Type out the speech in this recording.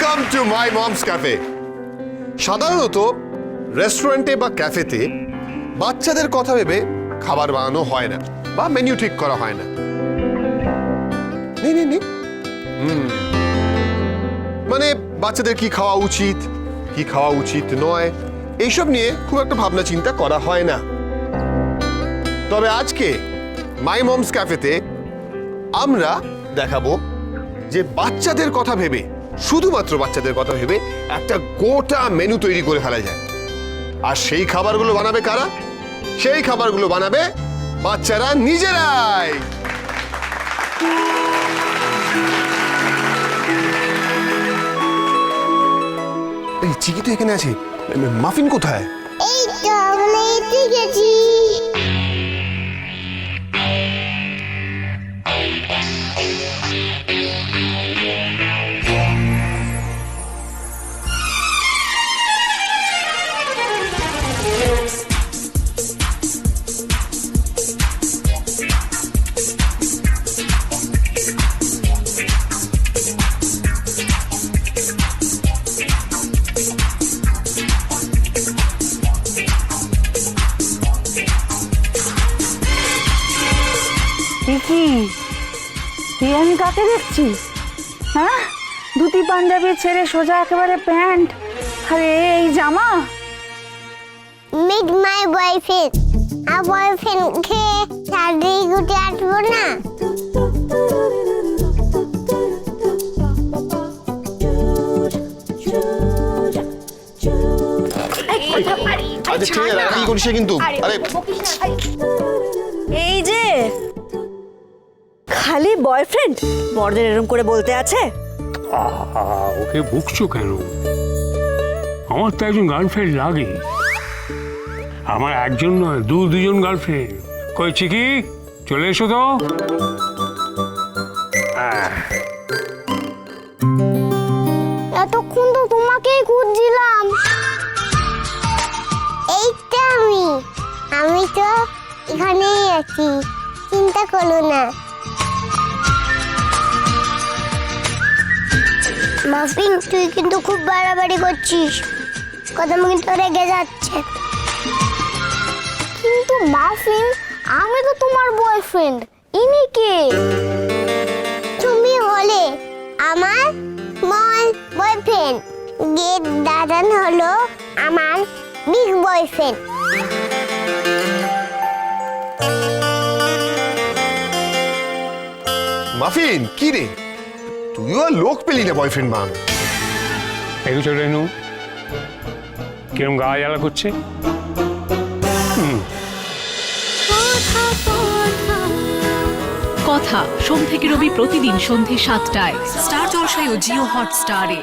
Two my mom's cafe সাধারণত রেস্টুরেন্টে বা ক্যাফেতে বাচ্চাদের কথা ভেবে খাবার বানানো হয় না বা মেনু ঠিক করা হয় না। মানে বাচ্চাদের কি খাওয়া উচিত, কি খাওয়া উচিত নয়, এইসব নিয়ে খুব একটা ভাবনা চিন্তা করা হয় না। তবে আজকে মাই মমস ক্যাফেতে আমরা দেখাবো যে বাচ্চাদের কথা ভেবে শুধুমাত্র বাচ্চাদের কথা ভেবে একটা গোটা মেনু তৈরি করে ফেলা যায়। আর সেই খাবারগুলো বানাবে কারা? সেই খাবারগুলো বানাবে বাচ্চারা নিজেরাই। এই চিকি তো এখানে আছে। মাফিন কোথায়? এই তো, আমরা এসে গেছি কি এ আমি কাকে দেখছি। হ্যাঁ? ধুতি পাঞ্জাবি ছেড়ে সোজা একেবারে প্যান্ট। আরে এই জামা। মিট মাই বয়ফ্রেন্ড আর বয়ফ্রেন্ডকে শাড়ি গুটে আসব না? আচ্ছা ঠিক আছে রাগারাগি করিস না কিন্তু আরে। এই যে খালি বয়ফ্রেন্ড বড়দের এরম করে বলতে আছে? আহা, ওকে বুকছো কেন? আমার তো একজন গার্লফ্রেন্ড লাগে। আমার একজন নয় দু দুজন গার্লফ্রেন্ড কইছি কি চলে এসো তো। আহ, এতক্ষণ তো তোমাকেই খুঁজছিলাম। এইটা আমি। আমি তো এখানেই আছি। চিন্তা করো না। মাফিন, তুই কিন্তু খুব বাড়াবাড়ি করছিস। কথা কিন্তু রেগে যাচ্ছে। কিন্তু মাফিন, আমি তো তোমার বয়ফ্রেন্ড ইনি কে? তুমি হলে আমার স্মল বয়ফ্রেন্ড গেট দাদান হলো আমার বিগ বয়ফ্রেন্ড মাফিন, কি রে? তুইও আর লোক পেলি না বয়ফ্রেন্ড মান একটু চলে রেনু কিরম গা জ্বালা করছে? কথা সোম থেকে রবি প্রতিদিন সন্ধে সাতটায়। স্টার জলসায় ও জিও হটস্টারে।